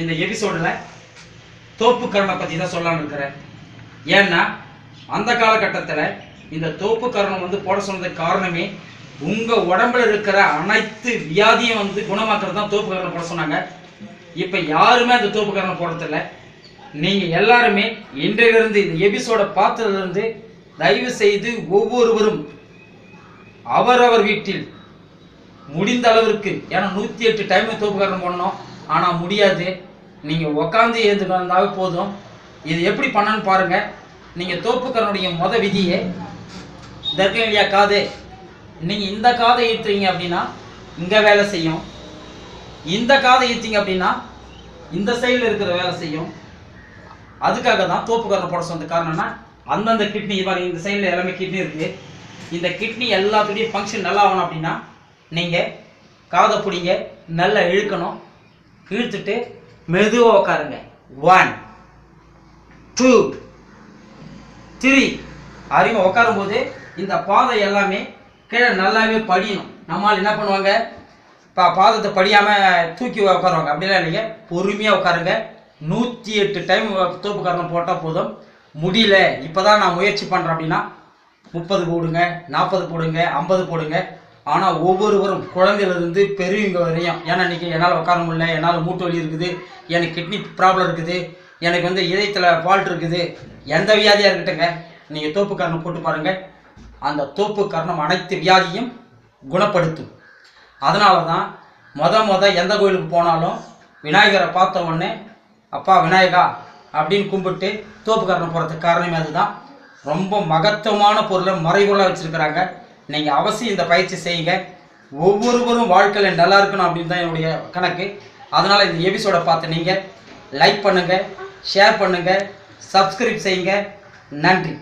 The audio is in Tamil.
இந்த எபிசோடில் தோப்பு கரணை பற்றி தான் சொல்லலான்னு இருக்கிறேன் ஏன்னா அந்த காலகட்டத்தில் இந்த தோப்பு கரணம் வந்து போட சொன்னதுக்கு காரணமே உங்கள் உடம்புல இருக்கிற அனைத்து வியாதியும் வந்து குணமாக்குறது தான் தோப்பு கரணம் போட சொன்னாங்க. இப்போ யாருமே அந்த தோப்பு கரணம் போடுறதில்ல. நீங்கள் எல்லாருமே இன்றையிலிருந்து இந்த எபிசோட பார்த்ததுலேருந்து தயவு செய்து ஒவ்வொருவரும் அவரவர் வீட்டில் முடிந்த அளவிற்கு ஏன்னா நூற்றி எட்டு டைம் தோப்புக்காரன் போடணும். ஆனால் முடியாது. நீங்கள் உக்காந்து ஏந்துட்டு வந்தாவே போதும். இது எப்படி பண்ணணும்னு பாருங்கள் நீங்கள் தோப்புக்கரனுடைய மொத விதியே தர்க்கம் இல்லையா காது? நீங்கள் இந்த காதை ஈர்த்துறீங்க அப்படின்னா இங்கே வேலை செய்யும். இந்த காதை ஈத்தீங்க அப்படின்னா இந்த சைடில் இருக்கிற வேலை செய்யும். அதுக்காக தான் தோப்புக்காரன் போட சொந்த காரணம்னா அந்தந்த கிட்னி பாருங்க இந்த சைடில் எல்லாமே கிட்னி இருக்குது இந்த கிட்னி எல்லாத்துலேயும் ஃபங்க்ஷன் நல்லா ஆகணும் அப்படின்னா நீங்கள் காதை பிடிங்க நல்லா இழுக்கணும். இழுத்துட்டு மெதுவாக உட்காருங்க ஒன் டூ த்ரீ அறிவு உட்காரும்போது இந்த பாதை எல்லாமே கீழே நல்லாவே படியணும். நம்மால் என்ன பண்ணுவாங்க? பா பாதத்தை படியாமல் தூக்கி உட்காருவாங்க அப்படிலாம் இல்லைங்க. பொறுமையாக உட்காருங்க நூற்றி எட்டு டைம் தோப்பு காரணம் போட்டால் போதும். முடியல. இப்போ தான் நான் முயற்சி பண்ணுறேன் அப்படின்னா முப்பது போடுங்க நாற்பது போடுங்க ஐம்பது போடுங்க. ஆனால் ஒவ்வொருவரும் குழந்தையிலிருந்து பெரியவங்க வரையும் ஏன்னா இன்றைக்கி என்னால் உட்கார முடியல என்னால் மூட்டு வலி இருக்குது எனக்கு கிட்னி ப்ராப்ளம் இருக்குது எனக்கு வந்து இதயத்தில் ஃபால்ட் இருக்குது எந்த வியாதியாக இருக்கட்டுங்க நீங்கள் தோப்பு கரணம் போட்டு பாருங்கள் அந்த தோப்பு கரணம் அனைத்து வியாதியும் குணப்படுத்தும். அதனால தான் மொத மொதல் எந்த கோயிலுக்கு போனாலும் விநாயகரை பார்த்த உடனே அப்பா விநாயகா அப்படின்னு கும்பிட்டு தோப்பு கரணம் போகிறதுக்கு காரணமே அதுதான். ரொம்ப மகத்துவமான பொருளை மறைபொருளாக வச்சுருக்கிறாங்க. நீங்கள் அவசியம் இந்த பயிற்சி செய்யுங்க. ஒவ்வொருவரும் வாழ்க்கையில் நல்லா இருக்கணும் அப்படின்னு தான் என்னுடைய கணக்கு. அதனால் இந்த எபிசோடை பார்த்து நீங்கள் லைக் பண்ணுங்கள் ஷேர் பண்ணுங்கள் சப்ஸ்கிரைப் செய்யுங்க. நன்றி.